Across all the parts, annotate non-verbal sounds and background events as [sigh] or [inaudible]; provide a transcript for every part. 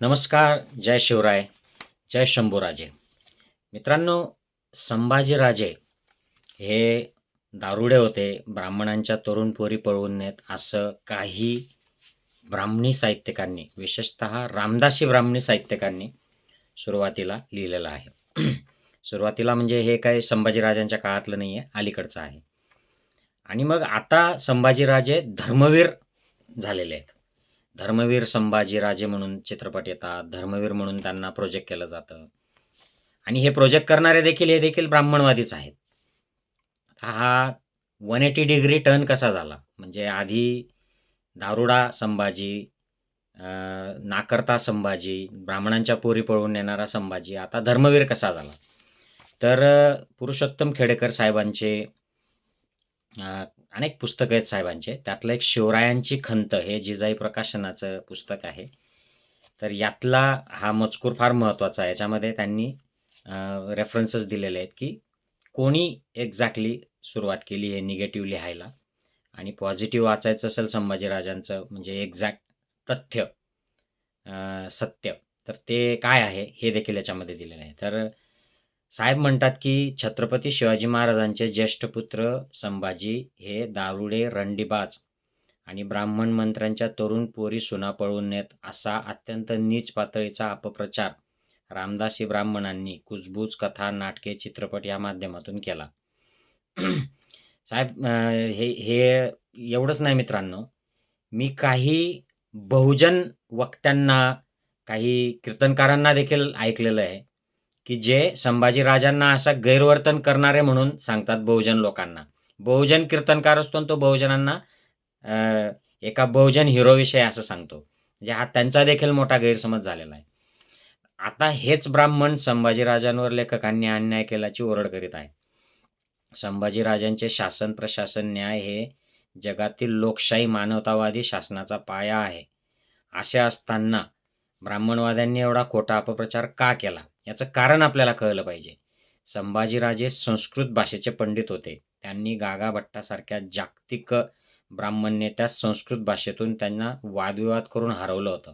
नमस्कार जय शिवराय जय शंभूराजे. मित्रांनो संभाजीराजे हे दारुडे होते ब्राह्मणांच्या तरुण पोरी पळवून नेत असं काही ब्राह्मणी साहित्यकांनी विशेषत रामदासी ब्राह्मणी साहित्यकांनी सुरुवातीला लिहिलेलं आहे. [clears throat] सुरुवातीला म्हणजे हे काही संभाजीराजांच्या काळातलं नाही आहे अलीकडचं आहे. आणि मग आता संभाजीराजे धर्मवीर झालेले आहेत. धर्मवीर संभाजीराजे म्हणून चित्रपट येतात. धर्मवीर म्हणून त्यांना प्रोजेक्ट केलं जातं. आणि हे प्रोजेक्ट करणारे देखील हे देखील ब्राह्मणवादीच आहेत. हा वन एटी डिग्री टर्न कसा झाला? म्हणजे आधी दारुडा संभाजी नाकर्ता संभाजी ब्राह्मणांच्या पोरी पळवून नेणारा संभाजी आता धर्मवीर कसा झाला? तर पुरुषोत्तम खेडेकर साहेबांचे अनेक पुस्तकं आहेत साहेबांचे. त्यातलं एक शिवरायांची खंत हे जिजाई प्रकाशनाचं पुस्तक आहे. तर यातला हा मजकूर फार महत्त्वाचा आहे. याच्यामध्ये त्यांनी रेफरन्सेस दिलेले आहेत की कोणी एक्झॅक्टली सुरुवात केली हे निगेटिव्ह लिहायला आणि पॉझिटिव्ह वाचायचं असेल संभाजीराजांचं म्हणजे एक्झॅक्ट तथ्य सत्य तर ते काय आहे हे देखील याच्यामध्ये दिलेलं आहे. तर साहेब म्हणतात की छत्रपती शिवाजी महाराजांचे ज्येष्ठ पुत्र संभाजी हे दारुडे रंडीबाज आणि ब्राह्मण मंत्र्यांच्या तरुण पोरी सुना पळवून नेत असा अत्यंत नीच पातळीचा अपप्रचार रामदासी ब्राह्मणांनी कुजबूज कथा नाटके चित्रपट या माध्यमातून केला. [clears throat] साहेब हे हे एवढंच नाही मित्रांनो. मी काही बहुजन वक्त्यांना काही कीर्तनकारांना देखील ऐकलेलं आहे. की जे संभाजीराजांना असा गैरवर्तन करणारे म्हणून सांगतात बहुजन लोकांना. बहुजन कीर्तनकार असतो आणि तो बहुजनांना एका बहुजन हिरोविषयी असं सांगतो. म्हणजे हा त्यांचा देखील मोठा गैरसमज झालेला आहे. आता हेच ब्राह्मण संभाजीराजांवर लेखकांनी अन्याय केल्याची ओरड करीत आहे संभाजीराजांचे शासन प्रशासन न्याय हे जगातील लोकशाही मानवतावादी शासनाचा पाया आहे. असे असताना ब्राह्मणवाद्यांनी एवढा खोटा अपप्रचार का केला? याचं कारण आपल्याला कळलं पाहिजे. संभाजीराजे संस्कृत भाषेचे पंडित होते. त्यांनी गागा भट्टासारख्या जागतिक ब्राह्मण नेत्यास संस्कृत भाषेतून त्यांना वादविवाद करून हरवलं होतं.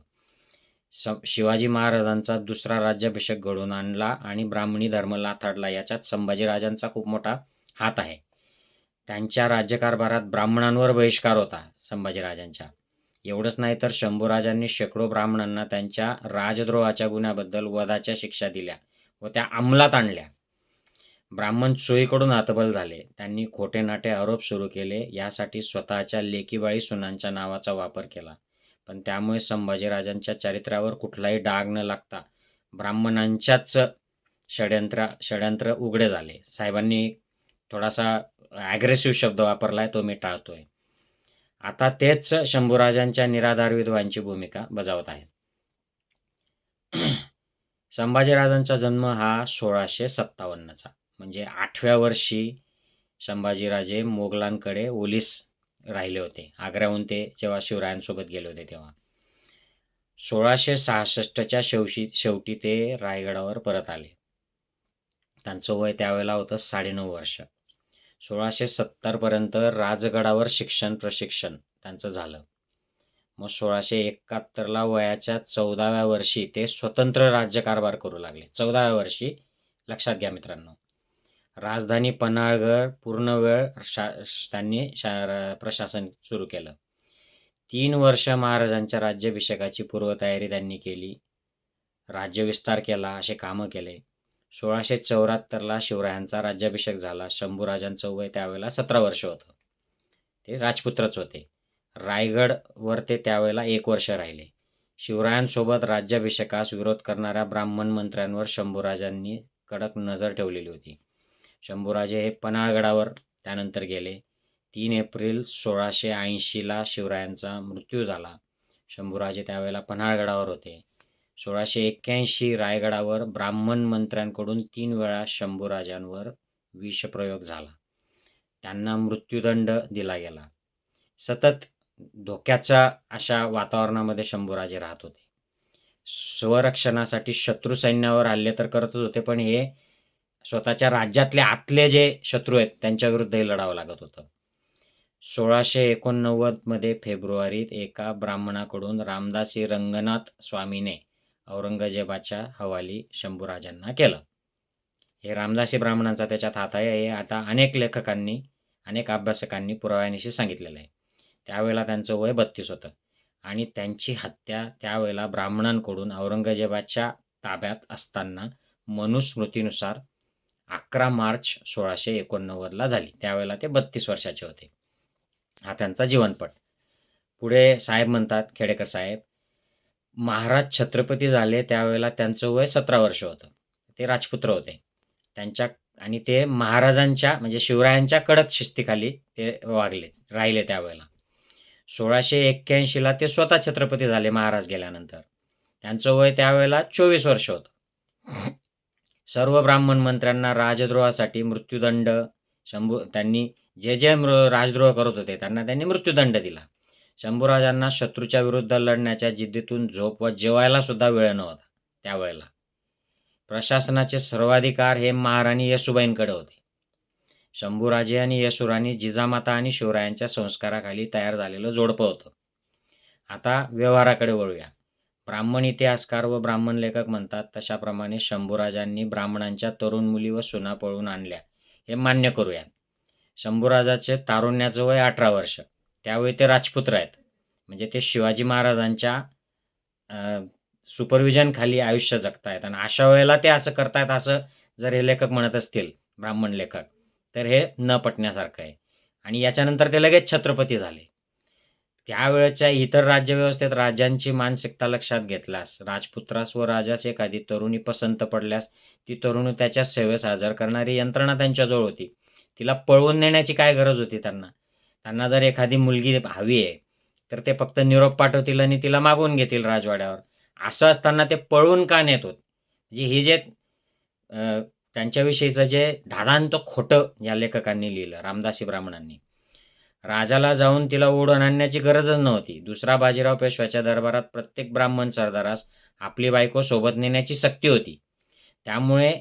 स शिवाजी महाराजांचा दुसरा राज्याभिषेक घडवून आणला आणि ब्राह्मणी धर्म लाथाडला. याच्यात संभाजीराजांचा खूप मोठा हात आहे. त्यांच्या राज्यकारभारात ब्राह्मणांवर बहिष्कार होता संभाजीराजांच्या. एवढंच नाही तर शंभूराजांनी शेकडो ब्राह्मणांना त्यांच्या राजद्रोहाच्या गुन्ह्याबद्दल वधाच्या शिक्षा दिल्या व त्या अंमलात आणल्या. ब्राह्मण सोयीकडून हतबल झाले. त्यांनी खोटे नाटे आरोप सुरू केले. यासाठी स्वतःच्या लेकीबाळी सुनांच्या नावाचा वापर केला. पण त्यामुळे संभाजीराजांच्या चरित्रावर कुठलाही डाग न लागता ब्राह्मणांच्याच षड्यंत्र षड्यंत्र उघडे झाले. साहेबांनी थोडासा ॲग्रेसिव्ह शब्द वापरला आहे तो मी टाळतोय. आता तेच शंभूराजांच्या निराधार विधवांची भूमिका बजावत आहेत. [clears throat] संभाजीराजांचा जन्म हा सोळाशे सत्तावन्नचा म्हणजे आठव्या वर्षी संभाजीराजे मोगलांकडे ओलीस राहिले होते. आग्र्याहून ते जेव्हा शिवरायांसोबत गेले होते तेव्हा. सोळाशे सहासष्टच्या शेवशी शेवटी ते रायगडावर परत आले. त्यांचं वय त्यावेळेला होतं साडेनऊ वर्ष. सोळाशे सत्तरपर्यंत राजगडावर शिक्षण प्रशिक्षण त्यांचं झालं. मग सोळाशे एकाहत्तरला वयाच्या चौदाव्या वर्षी ते स्वतंत्र राज्यकारभार करू लागले. चौदाव्या वर्षी लक्षात घ्या मित्रांनो. राजधानी पन्हाळगड पूर्ण वेळ शा त्यांनी शा प्रशासन सुरू केलं. तीन वर्ष महाराजांच्या राज्याभिषेकाची पूर्वतयारी त्यांनी केली. राज्यविस्तार केला असे कामं केले. सोळाशे चौऱ्याहत्तरला शिवरायांचा राज्याभिषेक झाला. शंभूराजांचं वय त्यावेळेला सतरा वर्ष होतं. ते राजपुत्रच होते. रायगडवर ते त्यावेळेला एक वर्ष राहिले. शिवरायांसोबत राज्याभिषेकास विरोध करणाऱ्या ब्राह्मण मंत्र्यांवर शंभूराजांनी कडक नजर ठेवलेली होती. शंभूराजे हे पन्हाळगडावर त्यानंतर गेले. तीन एप्रिल सोळाशे ऐंशीला शिवरायांचा मृत्यू झाला. शंभूराजे त्यावेळेला पन्हाळगडावर होते. सोळाशे एक्क्याऐंशी रायगडावर ब्राह्मण मंत्र्यांकडून तीन वेळा शंभूराजांवर विषप्रयोग झाला. त्यांना मृत्यूदंड दिला गेला. सतत धोक्याच्या अशा वातावरणामध्ये शंभूराजे राहत होते. स्वरक्षणासाठी शत्रू सैन्यावर हल्ले तर करतच होते पण हे स्वतःच्या राज्यातले आतले जे शत्रू आहेत त्यांच्याविरुद्धही लढावं लागत होतं. सोळाशे एकोणनव्वदमध्ये फेब्रुवारीत एका ब्राह्मणाकडून रामदासी रंगनाथ स्वामीने औरंगजेबाच्या हवाली शंभूराजांना केलं. हे रामदासी ब्राह्मणांचा त्याच्यात हात आहे. हे आता अनेक लेखकांनी अनेक अभ्यासकांनी पुराव्यानिशी सांगितलेलं आहे. त्यावेळेला त्यांचं वय बत्तीस होतं. आणि त्यांची हत्या त्यावेळेला ब्राह्मणांकडून औरंगजेबाच्या ताब्यात असताना मनुस्मृतीनुसार अकरा मार्च सोळाशे एकोणनव्वदला झाली. त्यावेळेला ते बत्तीस वर्षाचे होते. हा त्यांचा जीवनपट. पुढे साहेब म्हणतात खेडेकर साहेब महाराज छत्रपती झाले त्यावेळेला त्यांचं वय सतरा वर्ष होतं. ते राजपुत्र होते. त्यांच्या आणि ते महाराजांच्या म्हणजे शिवरायांच्या कडक शिस्तीखाली ते वागले राहिले त्यावेळेला. सोळाशे एक्क्याऐंशीला ते स्वतः छत्रपती झाले महाराज गेल्यानंतर. त्यांचं वय त्यावेळेला चोवीस वर्ष होतं. सर्व ब्राह्मण मंत्र्यांना राजद्रोहासाठी मृत्यूदंड शंभू त्यांनी जे जे मृ- राजद्रोह करत होते त्यांना त्यांनी मृत्यूदंड दिला. शंभूराजांना शत्रूच्या विरुद्ध लढण्याच्या जिद्दीतून झोप व जेवायला सुद्धा वेळ नव्हता त्यावेळेला. प्रशासनाचे सर्वाधिकार हे महाराणी येसुबाईंकडे होते. शंभूराजे आणि येसुराणी जिजामाता आणि शिवरायांच्या संस्काराखाली तयार झालेलं जोडपं होतं. आता व्यवहाराकडे वळूया. ब्राह्मण इतिहासकार व ब्राह्मण लेखक म्हणतात तशाप्रमाणे शंभूराजांनी ब्राह्मणांच्या तरुण मुली व सुना पळून आणल्या हे मान्य करूयात. शंभूराजाचे तारुण्याचं वय अठरा वर्ष. त्यावेळी ते राजपुत्र आहेत. म्हणजे ते शिवाजी महाराजांच्या सुपरविजनखाली आयुष्य जगतायत. आणि अशा वेळेला ते असं करतायत असं जर हे लेखक म्हणत असतील ब्राह्मण लेखक तर हे न पटण्यासारखं आहे. आणि याच्यानंतर ते लगेच छत्रपती झाले. त्यावेळेच्या इतर राज्यव्यवस्थेत राजांची मानसिकता लक्षात घेतल्यास राजपुत्रास व राजास एखादी तरुणी पसंत पडल्यास ती तरुणी त्याच्या सेवेस हजर करणारी यंत्रणा त्यांच्याजवळ होती. तिला पळवून नेण्याची काय गरज होती त्यांना? त्यांना जर एखादी मुलगी हवी आहे तर ते फक्त निरोप पाठवतील आणि तिला मागून घेतील राजवाड्यावर. असं असताना ते पळवून का नेत होत? म्हणजे हे जे त्यांच्याविषयीचं जे धादांत खोटं या लेखकांनी लिहिलं रामदासी ब्राह्मणांनी. राजाला जाऊन तिला ओढून आणण्याची गरजच नव्हती. दुसरा बाजीराव पेशव्याच्या दरबारात प्रत्येक ब्राह्मण सरदारास आपली बायको सोबत नेण्याची सक्ती होती. त्यामुळे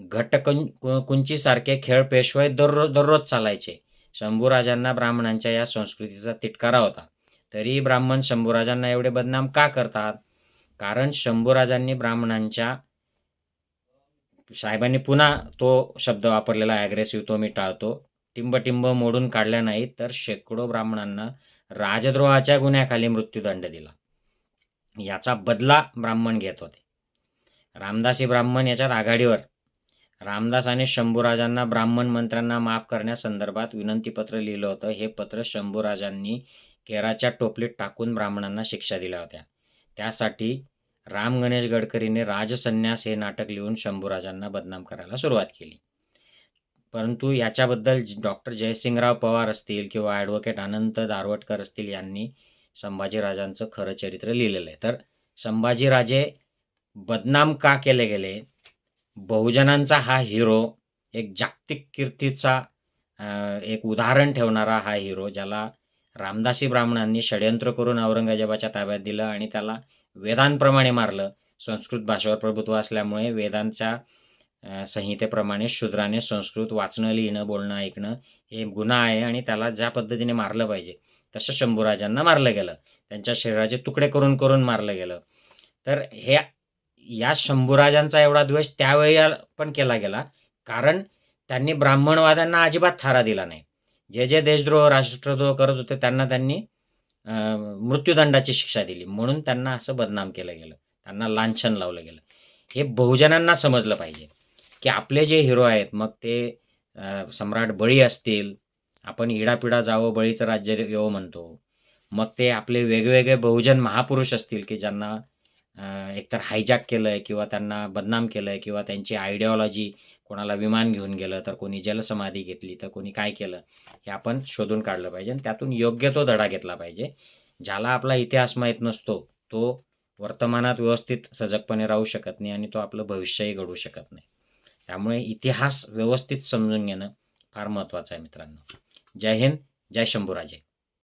घटकं कुंचीसारखे खेळ पेशवाई दररोज दररोज चालायचे. शंभूराजांना ब्राह्मणांच्या या संस्कृतीचा तिटकारा होता. तरीही ब्राह्मण शंभूराजांना एवढे बदनाम का करतात? कारण शंभूराजांनी ब्राह्मणांच्या साहेबांनी पुन्हा तो शब्द वापरलेला ॲग्रेसिव्ह तो मी टाळतो. टिंबटिंब मोडून काढल्या नाहीत तर शेकडो ब्राह्मणांना राजद्रोहाच्या गुन्ह्याखाली मृत्यूदंड दिला. याचा बदला ब्राह्मण घेत होते. रामदासी ब्राह्मण याच्यात आघाडीवर रामदासाने शंभूराजांना ब्राह्मण मंत्र्यांना माफ करण्यासंदर्भात विनंतीपत्र लिहिलं होतं. हे पत्र शंभूराजांनी केराच्या टोपलीत टाकून ब्राह्मणांना शिक्षा दिल्या होत्या. त्यासाठी राम गणेश गडकरीने राजसन्यास हे नाटक लिहून शंभूराजांना बदनाम करायला सुरुवात केली. परंतु याच्याबद्दल डॉक्टर जयसिंगराव पवार असतील किंवा ॲडव्होकेट अनंत दारवटकर असतील यांनी संभाजीराजांचं खरं चरित्र लिहिलेलं आहे. तर संभाजीराजे बदनाम का केले गेले? बहुजनांचा हा हिरो एक जागतिक कीर्तीचा एक उदाहरण ठेवणारा हा हिरो ज्याला रामदासी ब्राह्मणांनी षडयंत्र करून औरंगजेबाच्या ताब्यात दिलं आणि त्याला वेदांप्रमाणे मारलं. संस्कृत भाषेवर प्रभुत्व असल्यामुळे वेदांच्या संहितेप्रमाणे शूद्राने संस्कृत वाचणं लिहिणं बोलणं ऐकणं हे गुन्हा आहे आणि त्याला ज्या पद्धतीने मारलं पाहिजे तसं शंभूराजांना मारलं गेलं. त्यांच्या शरीराचे तुकडे करून करून मारलं गेलं. तर हे या शंभूराजांचा एवढा द्वेष त्यावेळी पण केला गेला. कारण त्यांनी ब्राह्मणवाद्यांना अजिबात थारा दिला नाही. जे जे देशद्रोह राष्ट्रद्रोह करत होते त्यांना त्यांनी मृत्यूदंडाची शिक्षा दिली. म्हणून त्यांना असं बदनाम केलं गेलं. त्यांना लांछन लावलं गेलं. हे बहुजनांना समजलं पाहिजे की आपले जे हिरो आहेत मग ते सम्राट बळी असतील. आपण इडापिडा जावं बळीचं राज्य येवं म्हणतो. मग ते आपले वेगवेगळे बहुजन महापुरुष असतील की ज्यांना एकतर हायजॅक केलं आहे किंवा त्यांना बदनाम केलं आहे किंवा त्यांची आयडिओलॉजी कोणाला विमान घेऊन गेलं तर कोणी जलसमाधी घेतली तर कोणी काय केलं हे आपण शोधून काढलं पाहिजे आणि त्यातून योग्य तो धडा घेतला पाहिजे. ज्याला आपला इतिहास माहीत नसतो तो वर्तमानात व्यवस्थित सजगपणे राहू शकत नाही आणि तो आपलं भविष्यही घडवू शकत नाही. त्यामुळे इतिहास व्यवस्थित समजून घेणं फार महत्त्वाचं आहे मित्रांनो. जय हिंद जय शंभूराजे.